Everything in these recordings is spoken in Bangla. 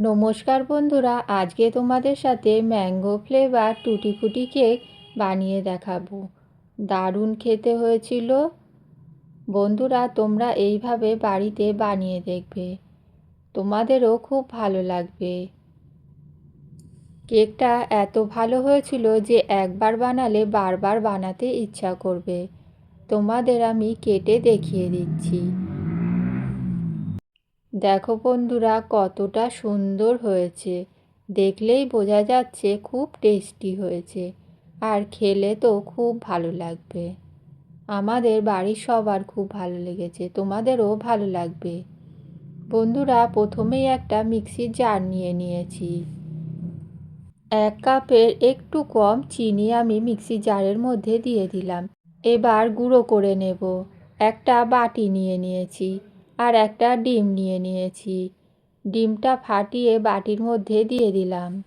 নমস্কার বন্ধুরা, আজকে তোমাদের সাথে ম্যাঙ্গো ফ্লেভার টুটি ফুটি কেক বানিয়ে দেখাবো। দারুণ খেতে হয়েছিল। বন্ধুরা, তোমরা এইভাবে বাড়িতে বানিয়ে দেখবে। তোমাদেরও খুব ভালো লাগবে। কেকটা এত ভালো হয়েছিল যে একবার বানালে বারবার বানাতে ইচ্ছা করবে। তোমাদের আমি কেটে দেখিয়ে দিচ্ছি। দেখো বন্ধুরা, কতটা সুন্দর হয়েছে। দেখলেই বোঝা যাচ্ছে খুব টেস্টি হয়েছে। আর খেলে তো খুব ভালো লাগবে। আমাদের বাড়ির সবার খুব ভালো লেগেছে, তোমাদেরও ভালো লাগবে। বন্ধুরা, প্রথমেই একটা মিক্সির জার নিয়ে নিয়েছি। এক কাপের একটু কম চিনি আমি মিক্সি জারের মধ্যে দিয়ে দিলাম। এবার গুঁড়ো করে নেব। একটা বাটি নিয়ে নিয়েছি। আর একটা ডিম নিয়ে নিয়েছি। ডিমটা ফাটিয়ে বাটির মধ্যে দিয়ে দিলাম।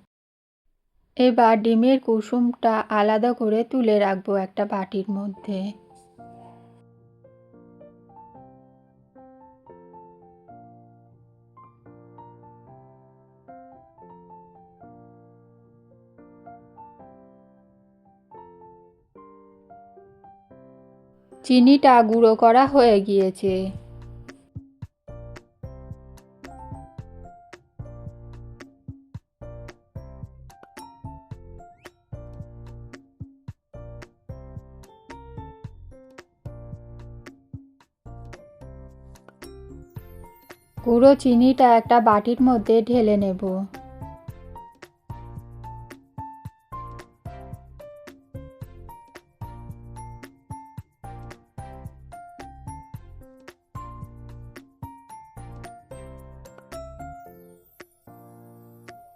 এবার ডিমের কুসুমটা আলাদা করে তুলে রাখব একটা বাটির মধ্যে। চিনিটা গুঁড়ো করা হয়ে গিয়েছে। গুঁড়ো চিনিটা একটা বাটির মধ্যে ঢেলে নেব।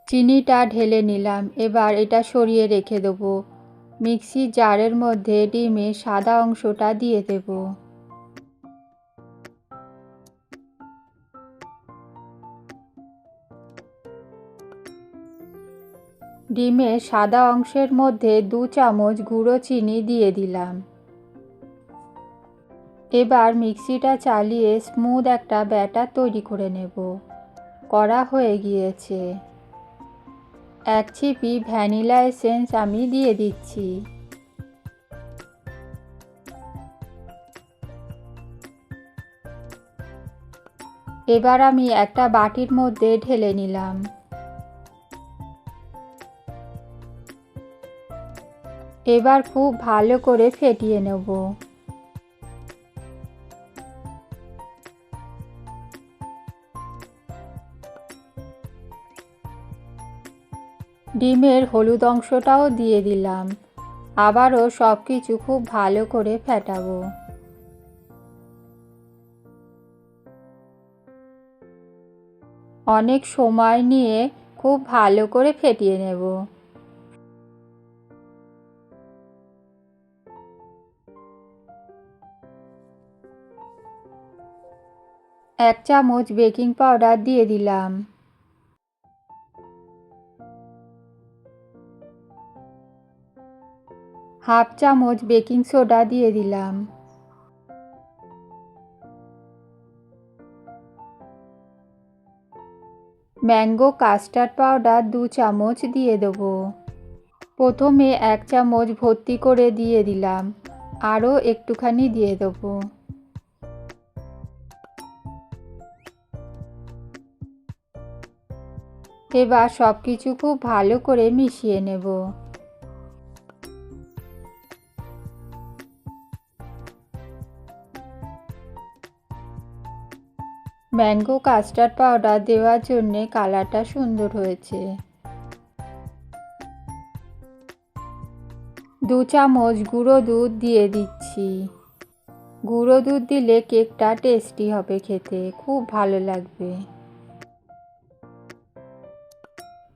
চিনিটা ঢেলে নিলাম, এবার এটা সরিয়ে রেখে দেবো। মিক্সি জারের মধ্যে ডিমের সাদা অংশটা দিয়ে দেবো। ডিমের সাদা অংশের মধ্যে দু চামচ গুঁড়ো চিনি দিয়ে দিলাম। এবার মিক্সিটা চালিয়ে স্মুথ একটা ব্যাটার তৈরি করে নেব। করা হয়ে গিয়েছে। এক ছিপি ভ্যানিলা এসেন্স আমি দিয়ে দিচ্ছি। এবার আমি একটা বাটির মধ্যে ঢেলে নিলাম। এবার খুব ভালো করে ফেটিয়ে নেব। ডিমের হলুদ অংশটাও দিয়ে দিলাম। আবারও সব কিছু খুব ভালো করে ফেটাবো। অনেক সময় নিয়ে খুব ভালো করে ফেটিয়ে নেব। এক চামচ বেকিং পাউডার দিয়ে দিলাম। হাফ চামচ বেকিং সোডা দিয়ে দিলাম। ম্যাঙ্গো কাস্টার্ড পাউডার দু চামচ দিয়ে দেবো। প্রথমে এক চামচ ভর্তি করে দিয়ে দিলাম। আরও একটুখানি দিয়ে দেবো। এবার সব কিছু খুব ভালো করে মিশিয়ে নেব। ম্যাঙ্গো কাস্টার্ড পাউডার দেওয়ার জন্যে কালারটা সুন্দর হয়েছে। দু চামচ গুঁড়ো দুধ দিয়ে দিচ্ছি। গুঁড়ো দুধ দিলে কেকটা টেস্টি হবে খেতে, খুব ভালো লাগবে।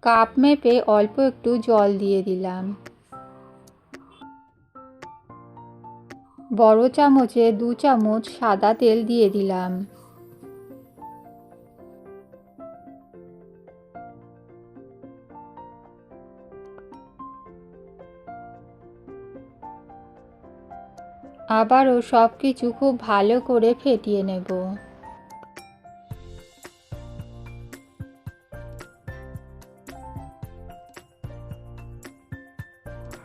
কাপ মেপে অল্প একটু জল দিয়ে দিলাম। বড় চামচে দু চামচ সাদা তেল দিয়ে দিলাম। আবারও সব কিছু খুব ভালো করে ফেটিয়ে নেব।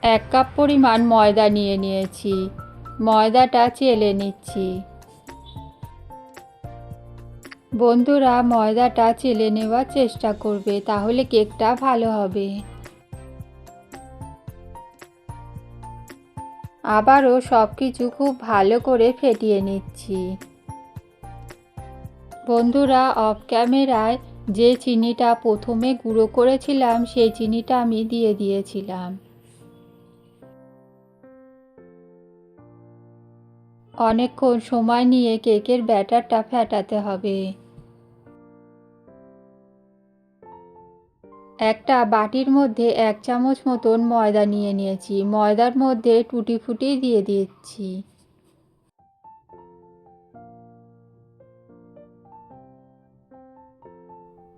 এক কাপ পরিমাণ ময়দা নিয়ে নিয়েছি। ময়দাটা চেলে নিচ্ছি। বন্ধুরা, ময়দাটা চেলে নেওয়ার চেষ্টা করবে, তাহলে কেকটা ভালো হবে। আবারও সব কিছু খুব ভালো করে ফেটিয়ে নিচ্ছি। বন্ধুরা, অফ ক্যামেরায় যে চিনিটা প্রথমে গুঁড়ো করেছিলাম, সেই চিনিটা আমি দিয়ে দিয়েছিলাম। অনেকক্ষণ সময় নিয়ে কেকের ব্যাটারটা ফেটাতে হবে। একটা বাটির মধ্যে এক চামচ মতন ময়দা নিয়ে নিয়েছি। ময়দার মধ্যে টুটি ফুটি দিয়ে দিচ্ছি।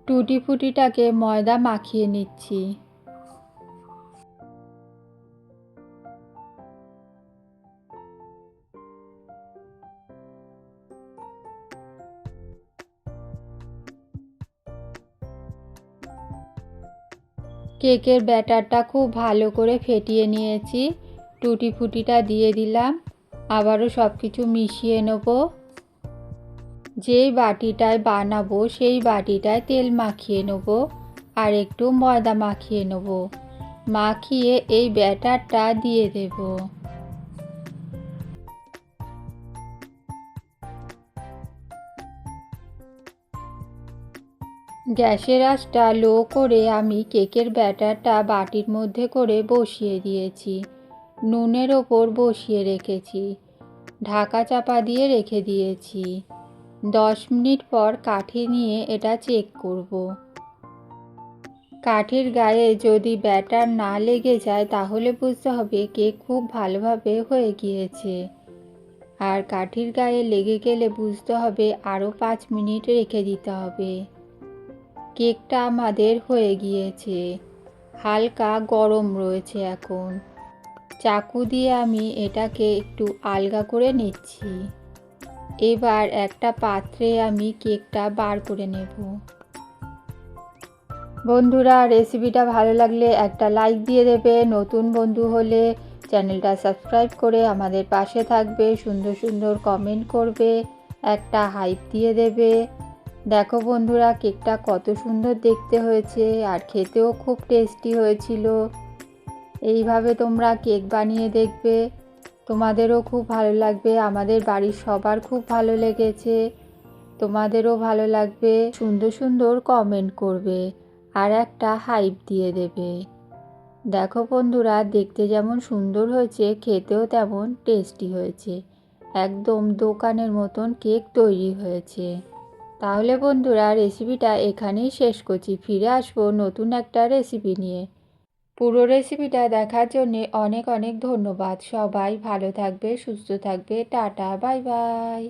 টুটি ফুটিটাকে ময়দা মাখিয়ে নিচ্ছি। কেকের ব্যাটারটা খুব ভালো করে ফেটিয়ে নিয়েছি। টুটি ফুটিটা দিয়ে দিলাম। আবারও সব কিছু মিশিয়ে নেব। যেই বাটিটায় বানাবো, সেই বাটিটায় তেল মাখিয়ে নেব আর একটু ময়দা মাখিয়ে নেব। মাখিয়ে এই ব্যাটারটা দিয়ে দেবো। গ্যাসের আঁচটা লো করে আমি কেকের ব্যাটারটা বাটির মধ্যে করে বসিয়ে দিয়েছি। নুনের ওপর বসিয়ে রেখেছি। ঢাকা চাপা দিয়ে রেখে দিয়েছি। দশ মিনিট পর কাঠি নিয়ে এটা চেক করব। কাঠির গায়ে যদি ব্যাটার না লেগে যায় তাহলে বুঝতে হবে কেক খুব ভালোভাবে হয়ে গিয়েছে। আর কাঠির গায়ে লেগে গেলে বুঝতে হবে আরও পাঁচ মিনিট রেখে দিতে হবে। কেকটা আমাদের হয়ে গিয়েছে। হালকা গরম রয়েছে এখন। চাকু দিয়ে আমি এটাকে একটু আলগা করে নিচ্ছি। এবার একটা পাত্রে আমি কেকটা বার করে নেব। বন্ধুরা, রেসিপিটা ভালো লাগলে একটা লাইক দিয়ে দেবে। নতুন বন্ধু হলে চ্যানেলটা সাবস্ক্রাইব করে আমাদের পাশে থাকবে। সুন্দর সুন্দর কমেন্ট করবে। একটা হাইপ দিয়ে দেবে। দেখো বন্ধুরা, কেকটা কত সুন্দর দেখতে হয়েছে আর খেতেও খুব টেস্টি হয়েছিল। এইভাবে তোমরা কেক বানিয়ে দেখবে। তোমাদেরও খুব ভালো লাগবে। আমাদের বাড়ির সবার খুব ভালো লেগেছে। তোমাদেরও ভালো লাগবে। সুন্দর সুন্দর কমেন্ট করবে আর একটা হাইপ দিয়ে দেবে। দেখো বন্ধুরা, দেখতে যেমন সুন্দর হয়েছে, খেতেও তেমন টেস্টি হয়েছে। একদম দোকানের মতন কেক তৈরি হয়েছে। তাহলে বন্ধুরা রেসিপিটা এখানেই শেষ করছি। ফিরে আসব নতুন একটা রেসিপি নিয়ে। পুরো রেসিপিটা দেখার জন্যে অনেক অনেক ধন্যবাদ। সবাই ভালো থাকবে, সুস্থ থাকবে। Tata bye bye